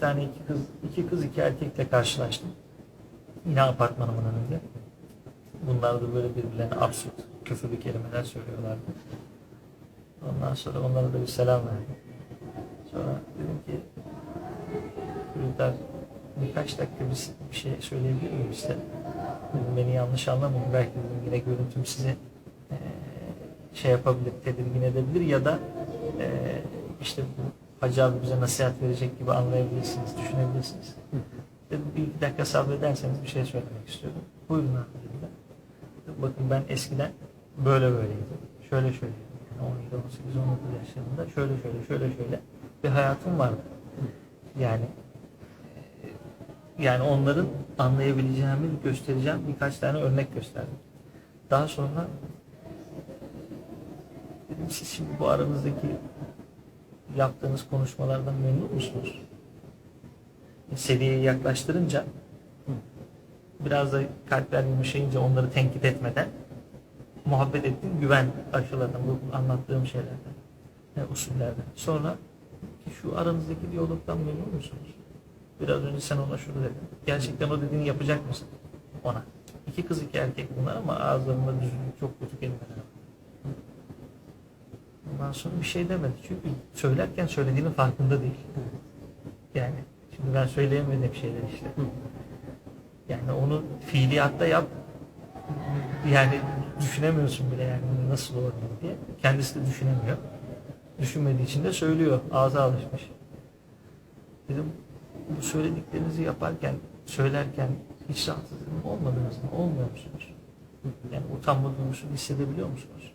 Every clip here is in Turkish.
iki tane iki kız, iki kız iki erkekle karşılaştım. Yine apartmanımın önünde. Bunlar da böyle birbirlerine absürt, küfürlü kelimeler söylüyorlardı. Ondan sonra onlara da bir selam verdim. Sonra dedim ki çocuklar birkaç dakika bir, bir şey söyleyebilir miyim size? Dedim, beni yanlış anlamayın. Belki dedim yine görüntüm sizi eee, şey yapabilir, tedirgin edebilir ya da eee, işte Hacı abi bize nasihat verecek gibi anlayabilirsiniz, düşünebilirsiniz. Dedim bir iki dakika sabrederseniz bir şey söylemek istiyorum. Buyurun abi dediler. Bakın ben eskiden böyle böyleydim. Şöyle şöyle. Yani 17, 18, 19 yaşlarında şöyle şöyle şöyle şöyle bir hayatım vardı. Yani e, yani onların anlayabileceğimi göstereceğim birkaç tane örnek gösterdim. Daha sonra dedim siz şimdi bu aranızdaki yaptığınız konuşmalardan memnun musunuz? Seviyeye yaklaştırınca biraz da kalpler yumuşayınca onları tenkit etmeden muhabbet ettim, güven aşıladım bu anlattığım şeylerden, yani usullerden. Sonra şu aranızdaki diyalogdan memnun musunuz? Biraz önce sen ona şunu dedin. Gerçekten o dediğini yapacak mısın? Ona. İki kız iki erkek bunlar ama ağızlarında düzgün çok kötü kelimeler var. Sonra bir şey demedi. Çünkü söylerken söylediğinin farkında değil. Yani şimdi ben söyleyemediğim şeyler işte. Yani onu fiiliyatta yap. Yani düşünemiyorsun bile yani nasıl olur diye. Kendisi de düşünemiyor. Düşünmediği için de söylüyor. Ağza alışmış. Dedim bu söylediklerinizi yaparken, söylerken hiç rahatsızlığın olmadınız mı? Olmuyor musunuz? Yani utanma duygusunu hissedebiliyor musunuz?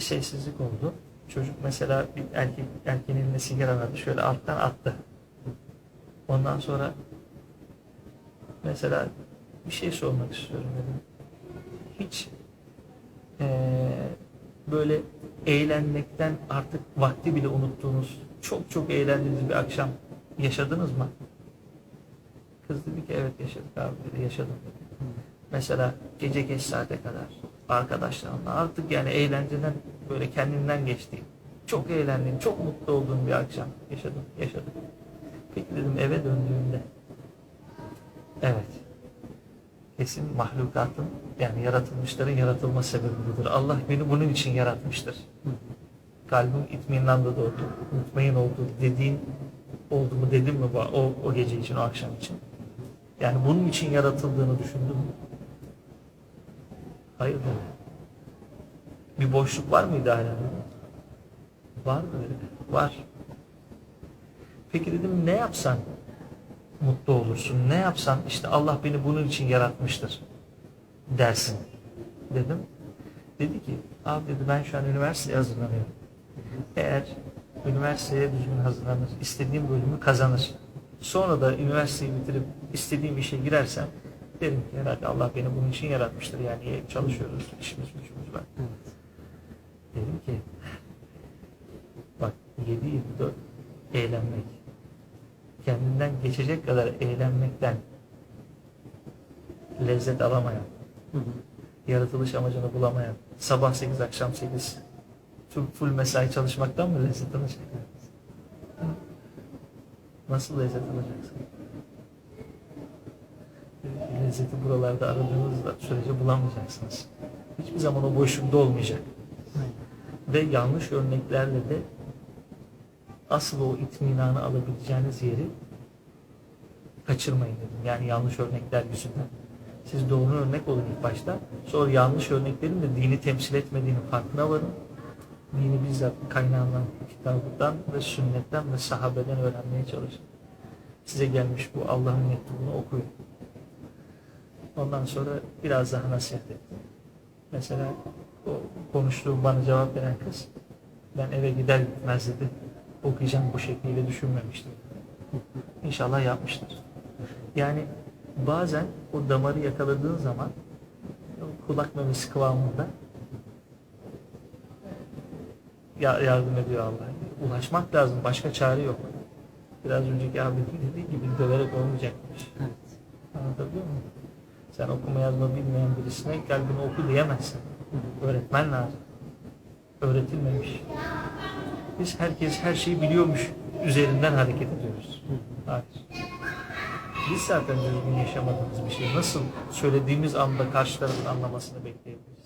Bir sessizlik oldu. Çocuk mesela bir erkek erkeğin eline sigara verdi. Şöyle alttan attı. Ondan sonra mesela bir şey sormak istiyorum dedim. Hiç eee, böyle eğlenmekten artık vakti bile unuttuğunuz çok çok eğlendiğiniz bir akşam yaşadınız mı? Kız dedi ki evet yaşadık abi dedi yaşadım dedi. Mesela gece geç saate kadar arkadaşlarımla artık yani eğlenceden böyle kendinden geçtiğim çok eğlendiğim çok mutlu olduğum bir akşam yaşadım yaşadım. Peki dedim eve döndüğümde evet kesin mahlukatın yani yaratılmışların yaratılma sebebi budur. Allah beni bunun için yaratmıştır. Kalbim itminanda doğdu, mutmain oldu dediğin oldu mu dedim mi o, o gece için, o akşam için? Yani bunun için yaratıldığını düşündün mü? Hayır. Bir boşluk var mıydı hala? Var mı öyle? Var. Peki dedim ne yapsan mutlu olursun? Ne yapsan işte Allah beni bunun için yaratmıştır dersin dedim. Dedi ki abi dedi ben şu an üniversiteye hazırlanıyorum. Eğer üniversiteye düzgün hazırlanır, istediğim bölümü kazanır. Sonra da üniversiteyi bitirip istediğim işe girersem derim ki herhalde Allah beni bunun için yaratmıştır. Yani çalışıyoruz, işimiz gücümüz var. Ki bak 7-24 eğlenmek kendinden geçecek kadar eğlenmekten lezzet alamayan, yaratılış amacını bulamayan, sabah 8 akşam 8 full, full mesai çalışmaktan mı lezzet alacak? Nasıl lezzet alacaksın? Lezzeti buralarda aradığınız sürece bulamayacaksınız. Hiçbir zaman o boşlukta olmayacak. Ve yanlış örneklerle de asıl o itminanı alabileceğiniz yeri kaçırmayın dedim. Yani yanlış örnekler yüzünden. Siz doğru örnek olun ilk başta. Sonra yanlış örneklerin de dini temsil etmediğini farkına varın. Dini bizzat kaynağından, kitabından ve sünnetten ve sahabeden öğrenmeye çalışın. Size gelmiş bu Allah'ın mektubunu okuyun. Ondan sonra biraz daha nasihat ettim. Mesela konuştuğum bana cevap veren kız ben eve gider gitmez dedi. Okuyacağım bu şekliyle düşünmemiştim. İnşallah yapmıştır. Yani bazen o damarı yakaladığın zaman kulak memesi kıvamında ya- yardım ediyor Allah. Ulaşmak lazım. Başka çare yok. Biraz önceki abinin dediği gibi döverek olmayacakmış. Evet. Anlatabiliyor muyum? Sen okuma yazma bilmeyen birisine kalbini oku diyemezsin. Öğretmen lazım. Öğretilmemiş. Biz herkes her şeyi biliyormuş üzerinden hareket ediyoruz. Hayır. Biz zaten düzgün yaşamadığımız bir şey nasıl söylediğimiz anda karşı tarafın anlamasını bekleyebiliriz?